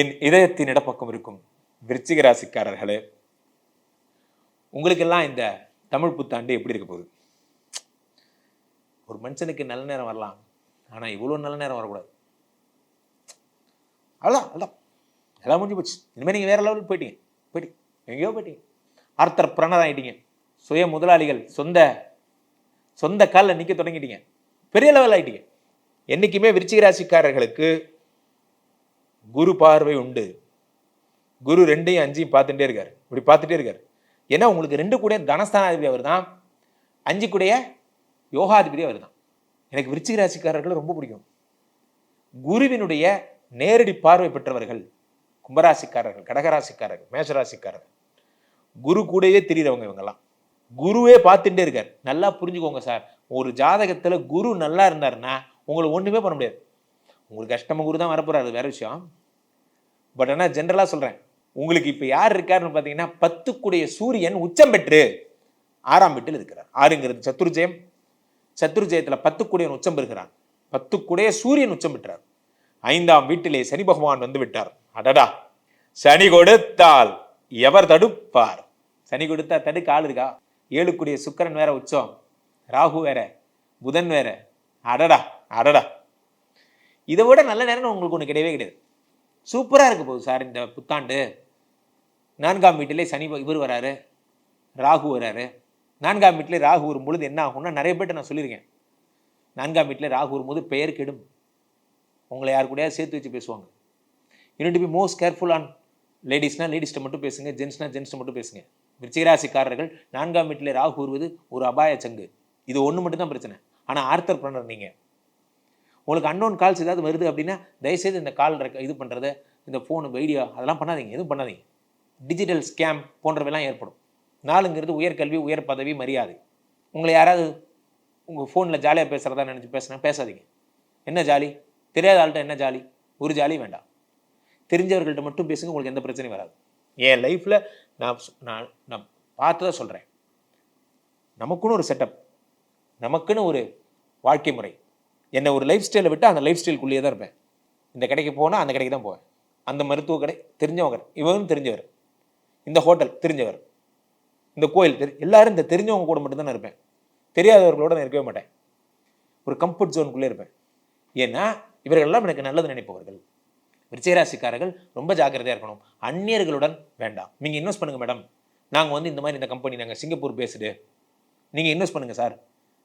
என் இதயத்தின் இடப்பக்கம் இருக்கும் விருச்சிக ராசிக்காரர்களே உங்களுக்கெல்லாம் இந்த தமிழ் புத்தாண்டு எப்படி இருக்க போகுது? ஒரு மனுஷனுக்கு நல்ல நேரம் வரலாம் ஆனால் இவ்வளோ நல்ல நேரம் வரக்கூடாது. அவ்வளோதான் அவ்வளோ எல்லாம் முடிஞ்சு போச்சு. இனிமேல் நீங்கள் வேற லெவலுக்கு போயிட்டீங்க. போயிட்டீங்க எங்கேயோ போயிட்டீங்க. ஆர்த்தர் பிரணர் ஆகிட்டீங்க சுய முதலாளிகள் சொந்த சொந்த காலில் நிற்க தொடங்கிட்டீங்க. பெரிய லெவல் ஆகிட்டீங்க என்றைக்குமே விருச்சிக ராசிக்காரர்களுக்கு குரு பார்வை உண்டு. குரு ரெண்டையும் அஞ்சையும் பார்த்துட்டே இருக்கார். இப்படி பார்த்துட்டே இருக்கார். ஏன்னா உங்களுக்கு ரெண்டு கூட தனஸ்தானாதிபதி அவர் தான் அஞ்சு கூடைய யோகாதிபதி அவர் தான் எனக்கு விருச்சிக ராசிக்காரர்களை ரொம்ப பிடிக்கும். குருவினுடைய நேரடி பார்வை பெற்றவர்கள் கும்பராசிக்காரர்கள் கடகராசிக்காரர்கள் மேஷராசிக்காரர்கள். குரு கூடவே தெரியுறவங்க இவங்கெல்லாம். குருவே பார்த்துட்டே இருக்கார். நல்லா புரிஞ்சுக்கோங்க சார். ஒரு ஜாதகத்தில் குரு நல்லா இருந்தாருன்னா உங்களை ஒன்றுமே பண்ண முடியாது. உங்களுக்கு கஷ்டம் குரு தான் வரப்போகிறார் அது வேற விஷயம். பட் ஆனால் ஜென்ரலாக சொல்கிறேன் உங்களுக்கு இப்போ யார் இருக்காருன்னு பார்த்தீங்கன்னா பத்துக்குடைய சூரியன் உச்சம் பெற்று ஆறாம் வீட்டில் இருக்கிறார். ஆறுங்கிறது சத்துர்ஜெயம் சத்துருஜயத்தில் பத்துக்குடையன் உச்சம் பெறுகிறார் பத்துக்குடைய சூரியன் உச்சம் பெற்றார். ஐந்தாம் வீட்டிலே சனி பகவான் வந்து விட்டார். அடடா. சனி கொடுத்தால் எவர் தடுப்பார்? சனி கொடுத்தா தடுக்க ஆள் இருக்கா? ஏழுக்குடைய சுக்கரன் வேற உச்சம். ராகு வேற. புதன் வேற. அடடா. அடடா. இதை விட நல்ல நேரம் உங்களுக்கு ஒன்று கிடையவே கிடையாது. சூப்பராக இருக்க போகுது சார் இந்த புத்தாண்டு. நான்காம் வீட்டிலே சனி இவர் வராரு ராகு வராரு. நான்காம் வீட்டிலே ராகு வரும்பொழுது என்ன ஆகும்னா நிறைய பேர்ட்ட நான் சொல்லியிருக்கேன். நான்காம் வீட்டில் ராகு வரும்போது பெயர் கெடும். உங்களை யார் கூடயா சேர்த்து வச்சு பேசுவாங்க. You need be most careful on லேடிஸ்னால் லேடிஸ்ட்டை மட்டும் பேசுங்க. ஜென்ஸ்னால் ஜென்ஸ்ட்டை மட்டும் பேசுங்க. விருச்சிகராசிக்காரர்கள் நான்காம் வீட்டில் ராகு வருவது ஒரு அபாய சங்கு. இது ஒன்று மட்டும் தான் பிரச்சனை. ஆனால் ஆர்த்தர் பிரணர் நீங்கள் உங்களுக்கு அன்னோன் கால்ஸ் ஏதாவது வருது அப்படின்னா தயவுசெய்து இந்த கால் ரெக்க இது பண்ணுறத இந்த ஃபோனு வீடியோ அதெல்லாம் பண்ணாதீங்க. எதுவும் பண்ணாதீங்க. டிஜிட்டல் ஸ்கேம் போன்றவையெல்லாம் ஏற்படும். நாலுங்கிறது உயர்கல்வி உயர் பதவி மரியாதை. உங்களை யாராவது உங்கள் ஃபோனில் ஜாலியாக பேசுகிறதா நினச்சி பேசுனா பேசாதீங்க. என்ன ஜாலி தெரியாத ஆள்கிட்ட என்ன ஜாலி ஒரு ஜாலி வேண்டாம். தெரிஞ்சவர்கள்ட்ட மட்டும் பேசுங்க உங்களுக்கு எந்த பிரச்சனையும் வராது. என் லைஃப்பில் நான் நான் நான் பார்த்து தான் சொல்கிறேன் நமக்குன்னு ஒரு செட்டப் நமக்குன்னு ஒரு வாழ்க்கை முறை. என்னை ஒரு லைஃப் ஸ்டைலை விட்டு அந்த லைஃப் ஸ்டைலுக்குள்ளேயே தான் இருப்பேன். இந்த கடைக்கு போனால் அந்த கடைக்கு தான் போவேன். அந்த மருத்துவ கடை தெரிஞ்சவங்க இவரும் தெரிஞ்சவர். இந்த ஹோட்டல் தெரிஞ்சவர். இந்த கோயில் தெரி எல்லாரும் இந்த தெரிஞ்சவங்க கூட மட்டும்தான் நான் இருப்பேன். தெரியாதவர்களோட நான் இருக்கவே மாட்டேன். ஒரு கம்ஃபர்ட் ஜோனுக்குள்ளே இருப்பேன். ஏன்னா இவர்களெல்லாம் எனக்கு நல்லது நினைப்பவர்கள். விருச்சிகராசிக்காரர்கள் ரொம்ப ஜாக்கிரதையாக இருக்கணும். அந்நியர்களுடன் வேண்டாம். நீங்கள் இன்வெஸ்ட் பண்ணுங்கள் மேடம் நாங்கள் வந்து இந்த மாதிரி இந்த கம்பெனி நாங்கள் சிங்கப்பூர் பேசுடு நீங்கள் இன்வெஸ்ட் பண்ணுங்கள் சார்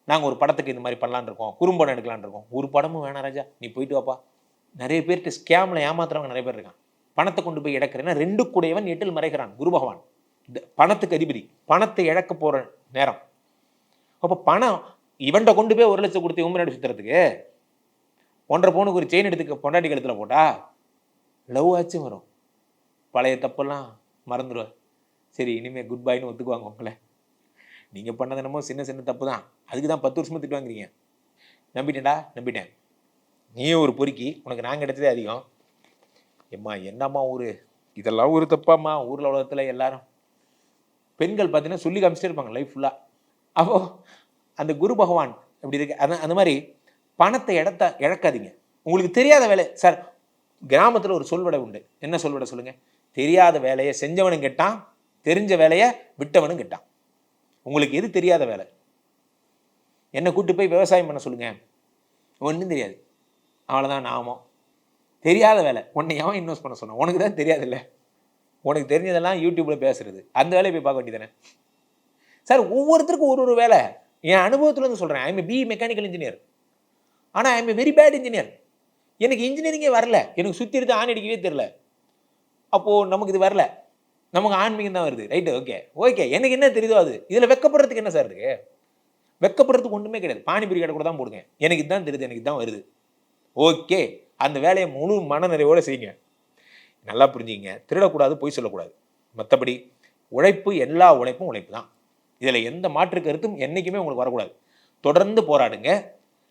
நாங்கள் ஒரு படத்துக்கு இந்த மாதிரி பண்ணலான்னு இருக்கோம் குறும்படம் எடுக்கலான்னு இருக்கோம். ஒரு படமும் வேணாம் ராஜா நீ போயிட்டு வாப்பா. நிறைய பேர்கிட்ட ஸ்கேமில் ஏமாத்துறவங்க நிறைய பேர் இருக்கான் பணத்தை கொண்டு போய் இழக்கிறேன்னா ரெண்டு கூடையவன் எட்டில் மறைகிறான் குரு பகவான். இந்த பணத்துக்கு அதிபதி பணத்தை இழக்க போகிற நேரம். அப்போ பணம் இவன்கிட்ட கொண்டு போய் ஒரு லட்சம் கொடுத்து உண்மை சுற்றுறதுக்கு ஒன்றரை பவுனுக்கு ஒரு செயின் எடுத்துக்க பொண்டாட்டி கழுத்தில் போட்டா லவ் ஆச்சும் வரும். பழைய தப்பெல்லாம் மறந்துடுவேன். சரி இனிமேல் குட் பைன்னு ஒத்துக்குவாங்க உங்களை. நீங்கள் பண்ணது என்னமோ சின்ன சின்ன தப்பு தான் அதுக்கு தான் பத்து வருஷமாக திட்டு வாங்குறீங்க. நம்பிட்டேன்டா நம்பிட்டேன். நீயும் ஒரு பொறுக்கி உனக்கு நான் கிடைச்சதே அதிகம். எம்மா என்னம்மா ஊர்? இதெல்லாம் ஒரு தப்பாம்மா ஊரில் உலகத்தில் எல்லாரும். பெண்கள் பார்த்தீங்கன்னா சொல்லி காமிச்சிட்டே இருப்பாங்க லைஃப் ஃபுல்லாக அப்போ அந்த குரு பகவான் இப்படி இருக்கு? அந்த அந்த மாதிரி பணத்தை இடத்த இழக்காதீங்க. உங்களுக்கு தெரியாத வேலை சார் கிராமத்தில் ஒரு சொல்வடை உண்டு. என்ன சொல்வடை சொல்லுங்கள் தெரியாத வேலையை செஞ்சவனும் கெட்டான் தெரிஞ்ச வேலையை விட்டவனும் கெட்டான். உங்களுக்கு எது தெரியாத வேலை? என்னை கூட்டு போய் விவசாயம் பண்ண சொல்லுங்க. ஒன்றும் தெரியாது. அவ்வளோதான் நாமோ தெரியாத வேலை. உன்னை எவன் இன்வெஸ்ட் பண்ண சொன்னான்? உனக்கு தான் தெரியாதுல்ல. உனக்கு தெரிஞ்சதெல்லாம் யூடியூப்பில் பேசுறது. அந்த வேலையை போய் பார்க்க வேண்டியதானே சார் ஒவ்வொருத்தருக்கும் ஒரு ஒரு வேலை. என் அனுபவத்துலேருந்து சொல்கிறேன் ஐம் பி மெக்கானிக்கல் இன்ஜினியர் ஆனால் ஐம் வெரி பேட் இன்ஜினியர் எனக்கு இன்ஜினியரிங்கே வரல. எனக்கு சுற்றி எடுத்து ஆண் அடிக்கவே தெரில அப்போது நமக்கு இது வரல. நமக்கு ஆன்மீகம் தான் வருது. ரைட்டு ஓகே ஓகே எனக்கு என்ன தெரியுதோ அது? இதில் வெக்கப்படுறதுக்கு என்ன சார் இருக்கு? வெக்கப்படுறதுக்கு ஒன்றுமே கிடையாது. பானிபூரி கடை கூட தான் போடுங்க. எனக்கு இதுதான் தெரியுது. எனக்கு தான் வருது. ஓகே அந்த வேலையை முழு மனநிறைவோடு செய்யுங்க. நல்லா புரிஞ்சுங்க திருடக்கூடாது பொய் சொல்லக்கூடாது. மற்றபடி உழைப்பு எல்லா உழைப்பும் உழைப்பு தான். இதில் எந்த மாற்று கருத்தும் என்றைக்குமே உங்களுக்கு வரக்கூடாது. தொடர்ந்து போராடுங்க.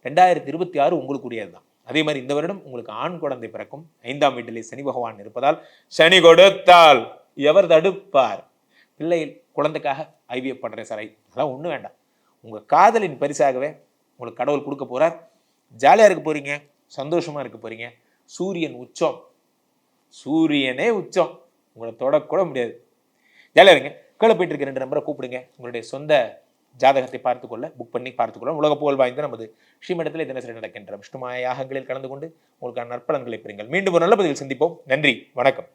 ரெண்டாயிரத்தி இருபத்தி ஆறு உங்களுக்குரியது தான். அதே மாதிரி இந்த வருடம் உங்களுக்கு ஆண் குழந்தை பிறக்கும். ஐந்தாம் வீட்டிலே சனி பகவான் இருப்பதால் சனி கொடுத்தால் எவர் தடுப்பார்? பிள்ளை குழந்தைக்காக ஐவிஎஃப் பண்ணுறேன் சார். அதெல்லாம் ஒன்றும் வேண்டாம். உங்கள் காதலின் பரிசாகவே உங்களுக்கு கடவுள் கொடுக்க போகிறார் ஜாலியாக இருக்க போகிறீங்க சந்தோஷமாக இருக்க போகிறீங்க சூரியன் உச்சம். சூரியனே உச்சம். உங்களை தொடக்கூட முடியாது. ஜாலியாக இருங்க. கீழே போயிட்டு இருக்க ரெண்டு நம்பரை கூப்பிடுங்க. உங்களுடைய சொந்த ஜாதகத்தை பார்த்துக்கொள்ள புக் பண்ணி பார்த்துக்கொள்ள உலக புகழ் வாய்ந்த நமது ஸ்ரீமடத்தில் தினசரி நடக்கின்ற? விஷ்ணுமாய யாகங்களில் கலந்து கொண்டு உங்களுக்கான நற்பலன்களை பெறுங்கள். மீண்டும் ஒரு நல்ல பதிவில் சந்திப்போம். நன்றி. வணக்கம்.